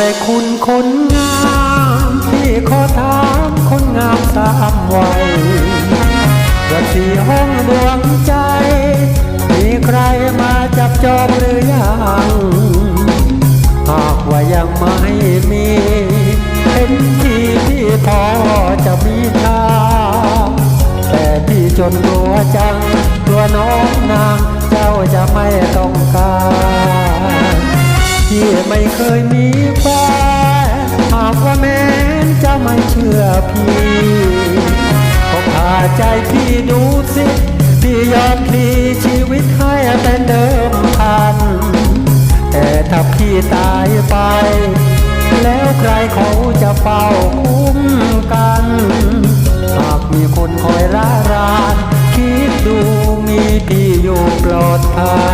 แต่คุณคนงามที่ขอถามคนงามสามวัยว่าที่ห้องดวงใจ มีใครมาจับจองหรือยัง หากว่ายังไม่มีเป็นที่ที่พอจะมีทางแต่พี่จนกลัวจังกลัวน้องนางเจ้าจะไม่ต้องการพี่ไม่เคยมี ใจพี่ดูสิพี่ยอมพลีชีวิตให้เป็นเดิมพัน แต่ถ้าพี่ตายไป แล้วใครเขาจะเฝ้าคุ้มกัน หากมีคนคอยละราน คิดดูมีพี่อยู่ปลอดภัย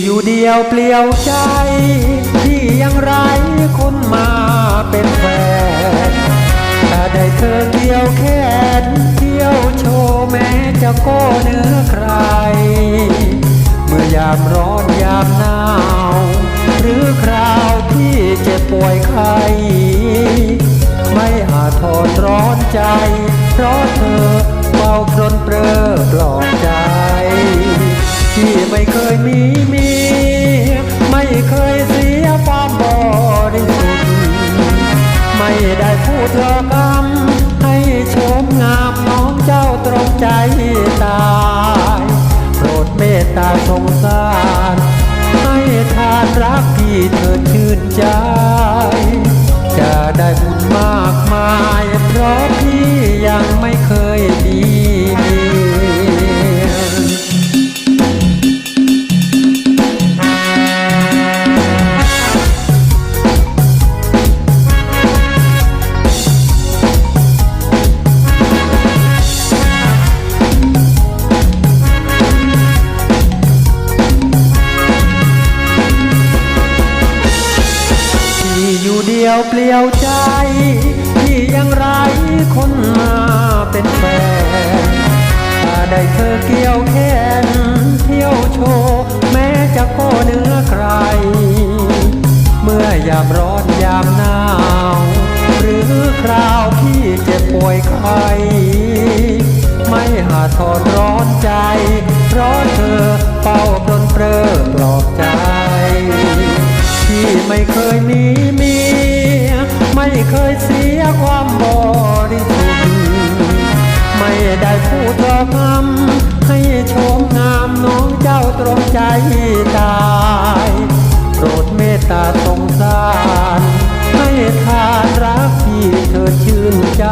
อยู่เดียวเปลี่ยวใจพี่ยังไรคนมาเป็นแฟนถ้าได้เธอเกี่ยวแขนเที่ยวโชว์แม้จะโก้เนื้อใคร เมื่อยามร้อนยามหนาว หรือคราวที่เจ็บป่วยไข้ไม่อาจทนร้อนใจ เพราะเธอเฝ้าปรนเปรอปลอบใจ ที่ไม่เคยมี ไม่ได้พูดเธอกำให้ชมงามน้องเจ้าตรงใจตายโปรดเมตตาสงสาร ให้ทานรักพี่เธอชื่นใจ จะได้บุญมาก เปลี่ยวใจ ที่ยังไรคนมาเป็นแฟนถ้าได้เธอเกี่ยวแขนเที่ยวโชว์แม้จะโก้เนื้อใคร เมื่อยามร้อนยามหนาว หรือคราวพี่เจ็บป่วยไข้ไม่หาทนร้อนใจ เพราะเธอเฝ้าปรนเปรอปลอบใจ ที่ไม่เคยมีมี ไม่เคยเสียความบริสุทธิ์ไม่ได้พูดรอกลำให้ชมงามน้องเจ้าตรงใจตายโปรดเมตตาสงสาร ให้ทานรักที่เธอชื่นใจ